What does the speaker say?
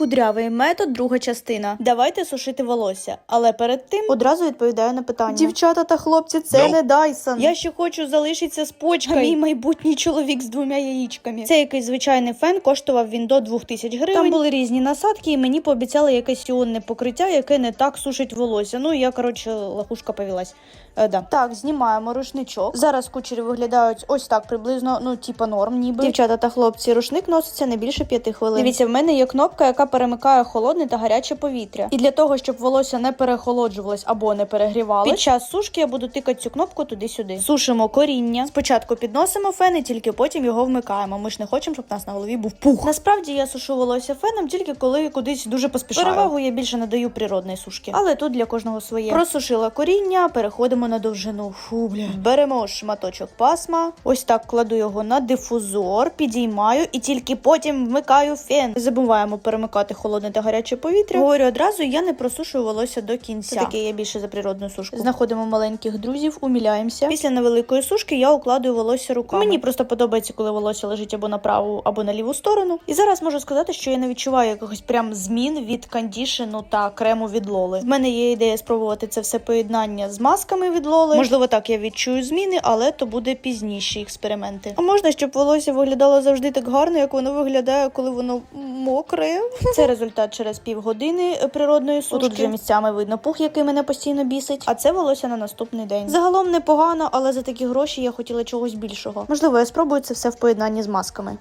Кудрявий метод, друга частина. Давайте сушити волосся. Але перед тим одразу відповідаю на питання. Дівчата та хлопці, це Ну. не Дайсон. Я ще хочу залишитися з почкою. Мій майбутній чоловік з двома яєчками. Це якийсь звичайний фен, коштував він до 2000 гривень. Там були різні насадки, і мені пообіцяли якесь іонне покриття, яке не так сушить волосся. Ну я коротше лахушка повелась. Е, да. Так, знімаємо рушничок. Зараз кучері виглядають ось так приблизно, ну типа норм, ніби. Дівчата та хлопці, рушник носиться не більше п'яти хвилин. Дивіться, в мене є кнопка, яка перемикає холодне та гаряче повітря. І для того, щоб волосся не перехолоджувалось або не перегрівалось, під час сушки я буду тикати цю кнопку туди-сюди. Сушимо коріння. Спочатку підносимо фен і тільки потім його вмикаємо. Ми ж не хочемо, щоб у нас на голові був пух. Насправді я сушу волосся феном тільки коли кудись дуже поспішаю. Перевагу я більше надаю природної сушки, але тут для кожного своє. Просушила коріння, переходимо на довжину. Фу, бля. Беремо шматочок пасма. Ось так кладу його на дифузор, підіймаю і тільки потім вмикаю фен. Не забуваємо перемикати холодне та гаряче повітря. Говорю одразу, я не просушую волосся до кінця. Це таке я більше за природну сушку. Знаходимо маленьких друзів, уміляємося. Після невеликої сушки я укладую волосся руками. Мені просто подобається, коли волосся лежить або на праву, або на ліву сторону. І зараз можу сказати, що я не відчуваю якихось прям змін від кондішену та крему від Лоли. В мене є ідея спробувати це все поєднання з масками від Лоли. Можливо, так я відчую зміни, але то буде пізніші експерименти. А можна, щоб волосся виглядало завжди так гарно, як воно виглядає, коли воно мокре. Це результат через півгодини природної сушки. Тут вже місцями видно пух, який мене постійно бісить. А це волосся на наступний день. Загалом непогано, але за такі гроші я хотіла чогось більшого. Можливо, я спробую це все в поєднанні з масками.